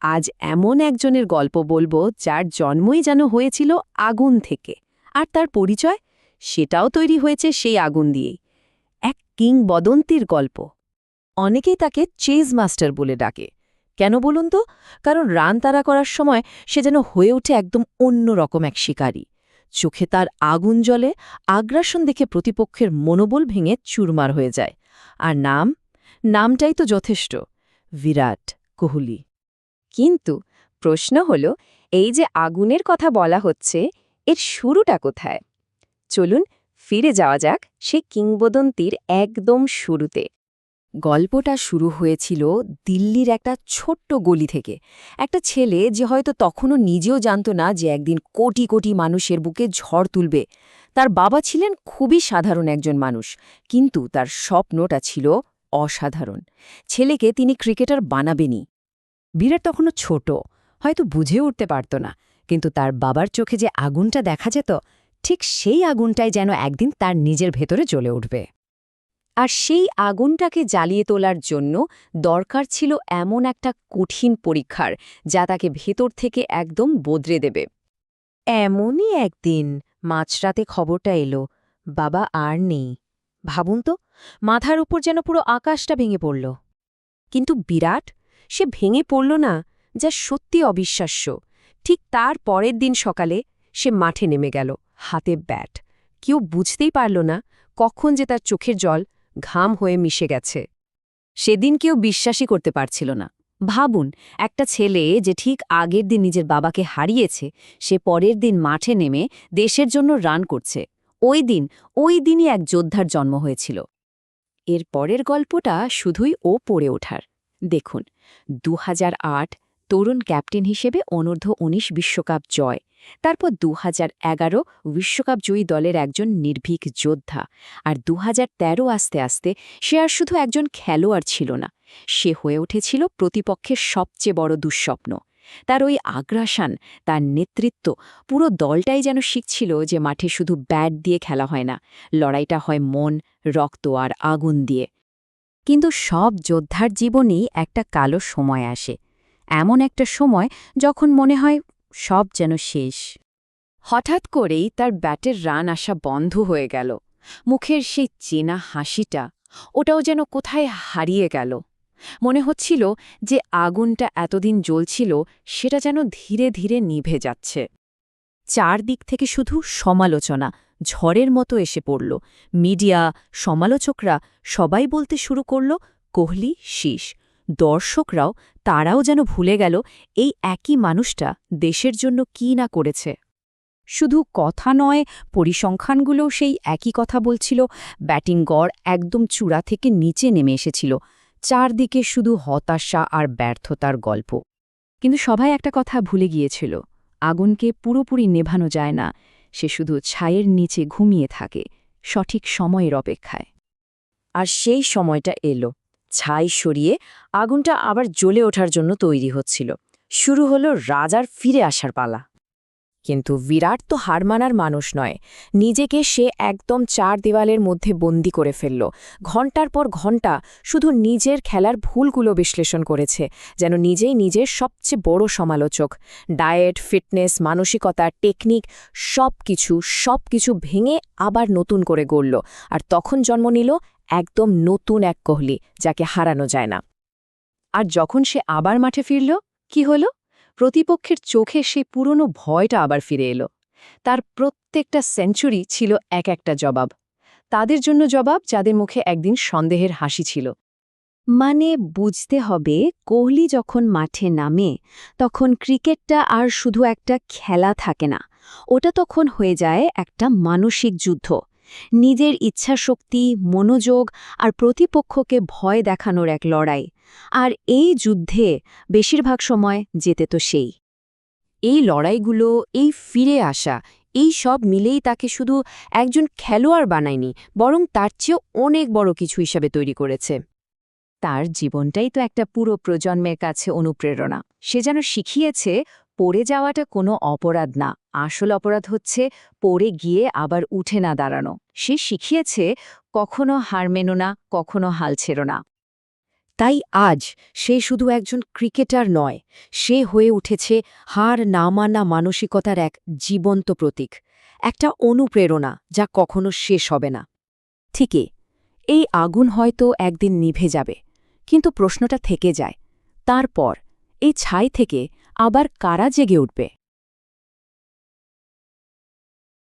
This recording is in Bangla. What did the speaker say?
আজ এমন একজনের গল্প বলব যার জন্মই যেন হয়েছিল আগুন থেকে। আর তার পরিচয়? সেটাও তৈরি হয়েছে সেই আগুন দিয়েই। এক কিংবদন্তির গল্প। অনেকেই তাকে চেজ মাস্টার বলে ডাকে। কেন বলুন তো? কারণ রান তাড়া করার সময় সে যেন হয়ে ওঠে একদম অন্য রকম এক শিকারী। চোখে তার আগুন জ্বলে আগ্রাসন দেখে প্রতিপক্ষের মনোবল ভেঙে চুরমার হয়ে যায়। আর নাম? নামটাই তো যথেষ্ট। বিরাট কোহলি। কিন্তু প্রশ্ন হল, এই যে আগুনের কথা বলা হচ্ছে, এর শুরুটা কোথায়? চলুন ফিরে যাওয়া যাক সে কিংবদন্তির একদম শুরুতে। গল্পটা শুরু হয়েছিল দিল্লির একটা ছোট্ট গলি থেকে। একটা ছেলে যে হয়তো তখনও নিজেও জানত না যে একদিন কোটি কোটি মানুষের বুকে ঝড় তুলবে। তার বাবা ছিলেন খুবই সাধারণ একজন মানুষ, কিন্তু তার স্বপ্নটা ছিল অসাধারণ। ছেলেকে তিনি ক্রিকেটার বানাবেনই। বিরাট তখনও ছোট, হয়তো বুঝে উঠতে পারত না, কিন্তু তার বাবার চোখে যে আগুনটা দেখা যেত, ঠিক সেই আগুনটাই যেন একদিন তার নিজের ভেতরে জ্বলে উঠবে। আর সেই আগুনটাকে জ্বালিয়ে তোলার জন্য দরকার ছিল এমন একটা কঠিন পরীক্ষার, যা তাকে ভেতর থেকে একদম বদলে দেবে। এমনই একদিন মাঝরাতে খবরটা এলো, বাবা আর নেই। ভাবুন তো, মাথার উপর যেন পুরো আকাশটা ভেঙে পড়ল। কিন্তু বিরাট সে ভেঙে পড়ল না, যা সত্যি অবিশ্বাস্য। ঠিক তার পরের দিন সকালে সে মাঠে নেমে গেল, হাতে ব্যাট। কেউ বুঝতেই পারল না কখন যে তার চোখের জল ঘাম হয়ে মিশে গেছে। সেদিন কেউ বিশ্বাসই করতে পারছিল না। ভাবুন, একটা ছেলে যে ঠিক আগের দিন নিজের বাবাকে হারিয়েছে, সে পরের দিন মাঠে নেমে দেশের জন্য রান করছে। ওই দিন, ওই দিনই এক যোদ্ধার জন্ম হয়েছিল। এর পরের গল্পটা শুধুই ও পড়ে ওঠার। দেখুন দু হাজার আট তরুণ ক্যাপ্টেন হিসেবে অনূর্ধ্ব ১৯ বিশ্বকাপ জয়, তারপর দু এগারো বিশ্বকাপ জয়ী দলের একজন নির্ভীক যোদ্ধা, আর দু হাজার তেরো আস্তে আস্তে সে আর শুধু একজন খেলোয়াড় ছিল না, সে হয়ে উঠেছিল প্রতিপক্ষের সবচেয়ে বড় দুঃস্বপ্ন। তার ওই আগ্রাসান, তার নেতৃত্ব, পুরো দলটাই যেন শিখছিল যে মাঠে শুধু ব্যাট দিয়ে খেলা হয় না, লড়াইটা হয় মন, রক্ত আর আগুন দিয়ে। কিন্তু সব যোদ্ধার জীবনেই একটা কালো সময় আসে, এমন একটা সময় যখন মনে হয় সব যেন শেষ। হঠাৎ করেই তার ব্যাটের রান আসা বন্ধ হয়ে গেল। মুখের সেই চেনা হাসিটা, ওটাও যেন কোথায় হারিয়ে গেল। মনে হচ্ছিল যে আগুনটা এতদিন জ্বলছিল, সেটা যেন ধীরে ধীরে নিভে যাচ্ছে। চারদিক থেকে শুধু সমালোচনা, ঝড়ের মতো এসে পড়ল। মিডিয়া, সমালোচকরা সবাই বলতে শুরু করল, কোহলি, শীষ। দর্শকরাও, তারাও যেন ভুলে গেল এই একই মানুষটা দেশের জন্য কি না করেছে। শুধু কথা নয় পরিসংখ্যানগুলোও সেই একই কথা বলছিল, ব্যাটিং গড় একদম চূড়া থেকে নিচে নেমে এসেছিল, চারদিকে শুধু হতাশা আর ব্যর্থতার গল্প। কিন্তু সবাই একটা কথা ভুলে গিয়েছিল। আগুনকে পুরোপুরি নেভানো যায় না, সে শুধু ছায়ের নিচে ঘুমিয়ে থাকে, সঠিক সময়ের অপেক্ষায়। আর সেই সময়টা এলো, ছাই সরিয়ে আগুনটা আবার জ্বলে ওঠার জন্য তৈরি হচ্ছিল। শুরু হলো রাজার ফিরে আসার পালা। কিন্তু বিরাট তো হার মানার মানুষ নয়। নিজেকে সে একদম চার দেওয়ালের মধ্যে বন্দি করে ফেলল। ঘণ্টার পর ঘণ্টা শুধু নিজের খেলার ভুলগুলো বিশ্লেষণ করেছে, যেন নিজেই নিজের সবচেয়ে বড় সমালোচক। ডায়েট, ফিটনেস, মানসিকতা, টেকনিক সব কিছু সব কিছু ভেঙে আবার নতুন করে গড়ল। আর তখন জন্ম নিল একদম নতুন এক কোহলি, যাকে হারানো যায় না। আর যখন সে আবার মাঠে ফিরল, কি হল? প্রতিপক্ষের চোখে সে পুরনো ভয়টা আবার ফিরে এলো। তার প্রত্যেকটা সেঞ্চুরি ছিল এক একটা জবাব। তাদের জন্য জবাব যাদের মুখে একদিন সন্দেহের হাসি ছিল। মানে বুঝতে হবে, কোহলি যখন মাঠে নামে, তখন ক্রিকেটটা আর শুধু একটা খেলা থাকে না। ওটা তখন হয়ে যায় একটা মানসিক যুদ্ধ। নিজের ইচ্ছাশক্তি, মনোযোগ আর প্রতিপক্ষকে ভয় দেখানোর এক লড়াই। আর এই যুদ্ধে বেশিরভাগ সময় যেতে তো সেই। এই লড়াইগুলো, এই ফিরে আসা, এই সব মিলেই তাকে শুধু একজন খেলোয়াড় বানায়নি, বরং তার চেয়েও অনেক বড় কিছু হিসাবে তৈরি করেছে। তার জীবনটাই তো একটা পুরো প্রজন্মের কাছে অনুপ্রেরণা। সে যেন শিখিয়েছে পড়ে যাওয়াটা কোনো অপরাধ না। আসল অপরাধ হচ্ছে পড়ে গিয়ে আবার উঠে না দাঁড়ানো। সে শিখিয়েছে, কখনো হার মেনো না, কখনো হাল ছেড়ো না। তাই আজ সে শুধু একজন ক্রিকেটার নয়, সে হয়ে উঠেছে হার না মানা মানসিকতার এক জীবন্ত প্রতীক, একটা অনুপ্রেরণা যা কখনো শেষ হবে না। ঠিকই, এই আগুন হয়তো একদিন নিভে যাবে, কিন্তু প্রশ্নটা থেকে যায়। তারপর, এই ছাই থেকে আবার কারা জেগে উঠবে?